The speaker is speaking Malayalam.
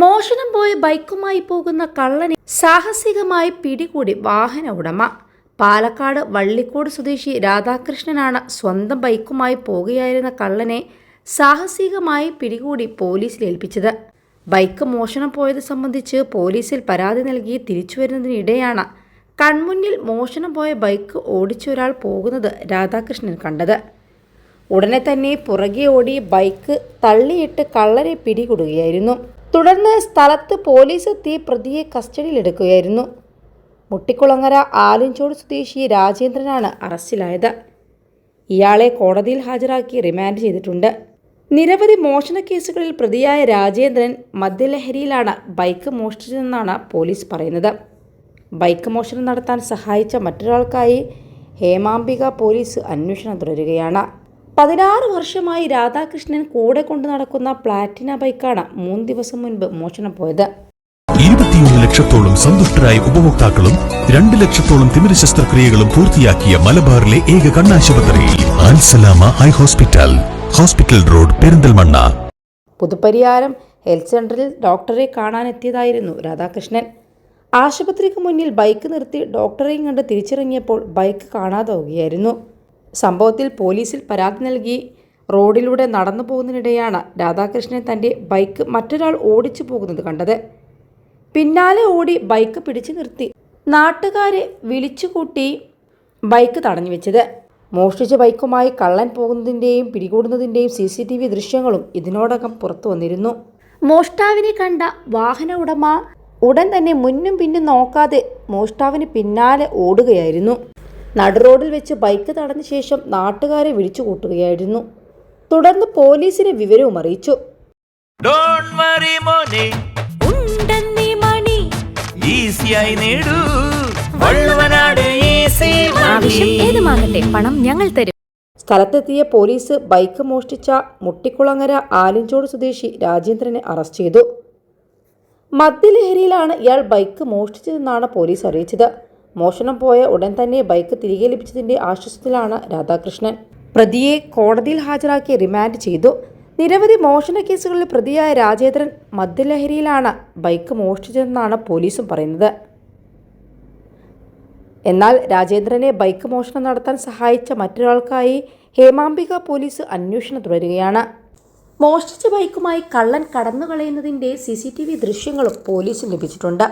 മോഷണം പോയ ബൈക്കുമായി പോകുന്ന കള്ളനെ സാഹസികമായി പിടികൂടി വാഹന ഉടമ. പാലക്കാട് വള്ളിക്കോട് സ്വദേശി രാധാകൃഷ്ണനാണ് സ്വന്തം ബൈക്കുമായി പോകുകയായിരുന്ന കള്ളനെ സാഹസികമായി പിടികൂടി പോലീസിൽ ഏൽപ്പിച്ചത്. ബൈക്ക് മോഷണം പോയത് സംബന്ധിച്ച് പോലീസിൽ പരാതി നൽകി തിരിച്ചു വരുന്നതിനിടെയാണ് കൺമുന്നിൽ മോഷണം പോയ ബൈക്ക് ഓടിച്ച ഒരാൾ പോകുന്നത് രാധാകൃഷ്ണൻ കണ്ടത്. ഉടനെ തന്നെ പുറകെ ഓടി ബൈക്ക് തള്ളിയിട്ട് കള്ളനെ പിടികൂടുകയായിരുന്നു. തുടർന്ന് സ്ഥലത്ത് പോലീസ് എത്തി പ്രതിയെ കസ്റ്റഡിയിലെടുക്കുകയായിരുന്നു. മുട്ടിക്കുളങ്ങര ആലിഞ്ചോട് സ്വദേശി രാജേന്ദ്രനാണ് അറസ്റ്റിലായത്. ഇയാളെ കോടതിയിൽ ഹാജരാക്കി റിമാൻഡ് ചെയ്തിട്ടുണ്ട്. നിരവധി മോഷണ കേസുകളിൽ പ്രതിയായ രാജേന്ദ്രൻ മദ്യലഹരിയിലാണ് ബൈക്ക് മോഷ്ടിച്ചതെന്നാണ് പോലീസ് പറയുന്നത്. ബൈക്ക് മോഷണം നടത്താൻ സഹായിച്ച മറ്റൊരാൾക്കായി ഹേമാംബിക പോലീസ് അന്വേഷണം തുടരുകയാണ്. പതിനാറ് വർഷമായി രാധാകൃഷ്ണൻ കൂടെ കൊണ്ടു നടക്കുന്ന പ്ലാറ്റിന ബൈക്കാണ് മൂന്ന് ദിവസം മുൻപ് മോഷണം പോയത്. ഇരുപത്തിയൊന്ന് ലക്ഷത്തോളം സന്തുഷ്ടരായ ഉപഭോക്താക്കളും രണ്ട് ലക്ഷത്തോളം തിമിര ശസ്ത്രക്രിയകളും പൂർത്തിയാക്കിയ മലബാറിലെ ഏക കണ്ണാശുപത്രി ആൻസലാമ eye hospital hospital road Perinthalmanna. Puthupariyaram health സെന്ററിൽ ഡോക്ടറെ കാണാനെത്തിയതായിരുന്നു രാധാകൃഷ്ണൻ. ആശുപത്രിക്ക് മുന്നിൽ ബൈക്ക് നിർത്തി ഡോക്ടറെയും കണ്ട് തിരിച്ചിറങ്ങിയപ്പോൾ ബൈക്ക് കാണാതാവുകയായിരുന്നു. സംഭവത്തിൽ പോലീസിൽ പരാതി നൽകി. റോഡിലൂടെ നടന്നു പോകുന്നതിനിടെയാണ് രാധാകൃഷ്ണൻ തന്റെ ബൈക്ക് മറ്റൊരാൾ ഓടിച്ചു പോകുന്നത് കണ്ടത്. പിന്നാലെ ഓടി ബൈക്ക് പിടിച്ചു നിർത്തി. നാട്ടുകാരെ വിളിച്ചുകൂട്ടി ബൈക്ക് തടഞ്ഞു വെച്ചത്. മോഷ്ടിച്ച ബൈക്കുമായി കള്ളൻ പോകുന്നതിന്റെയും പിടികൂടുന്നതിന്റെയും സി സി ടി വി ദൃശ്യങ്ങളും ഇതിനോടകം പുറത്തു വന്നിരുന്നു. മോഷ്ടാവിനെ കണ്ട വാഹന ഉടമ ഉടൻ തന്നെ മുന്നും പിന്നും നോക്കാതെ മോഷ്ടാവിന് പിന്നാലെ ഓടുകയായിരുന്നു. നടുറോഡിൽ വെച്ച് ബൈക്ക് തടഞ്ഞ ശേഷം നാട്ടുകാരെ വിളിച്ചു കൂട്ടുകയായിരുന്നു തുടർന്ന് പോലീസിനെ വിവരവും അറിയിച്ചു. ഏതുമാകട്ടെ പണം ഞങ്ങൾ തരും. സ്ഥലത്തെത്തിയ പോലീസ് ബൈക്ക് മോഷ്ടിച്ച മുട്ടിക്കുളങ്ങര ആലിഞ്ചോട് സ്വദേശി രാജേന്ദ്രനെ അറസ്റ്റ് ചെയ്തു. മദ്യലഹരിയിലാണ് ഇയാൾ ബൈക്ക് മോഷ്ടിച്ചതെന്നാണ് പോലീസ് അറിയിച്ചത്. മോഷണം പോയ ഉടൻ തന്നെ ബൈക്ക് തിരികെ ലഭിച്ചതിന്റെ ആശ്വാസത്തിലാണ് രാധാകൃഷ്ണൻ. പ്രതിയെ കോടതിയിൽ ഹാജരാക്കി റിമാൻഡ് ചെയ്തു. നിരവധി മോഷണ കേസുകളിൽ പ്രതിയായ രാജേന്ദ്രൻ മദ്യലഹരിയിലാണ് ബൈക്ക് മോഷ്ടിച്ചതെന്നാണ് പോലീസും പറയുന്നത്. എന്നാൽ രാജേന്ദ്രനെ ബൈക്ക് മോഷണം നടത്താൻ സഹായിച്ച മറ്റൊരാൾക്കായി ഹേമാംബിക പോലീസ് അന്വേഷണം തുടരുകയാണ്. മോഷ്ടിച്ച ബൈക്കുമായി കള്ളൻ കടന്നുകളയുന്നതിന്റെ സി സി ടി വി ദൃശ്യങ്ങളും പോലീസിന് ലഭിച്ചിട്ടുണ്ട്.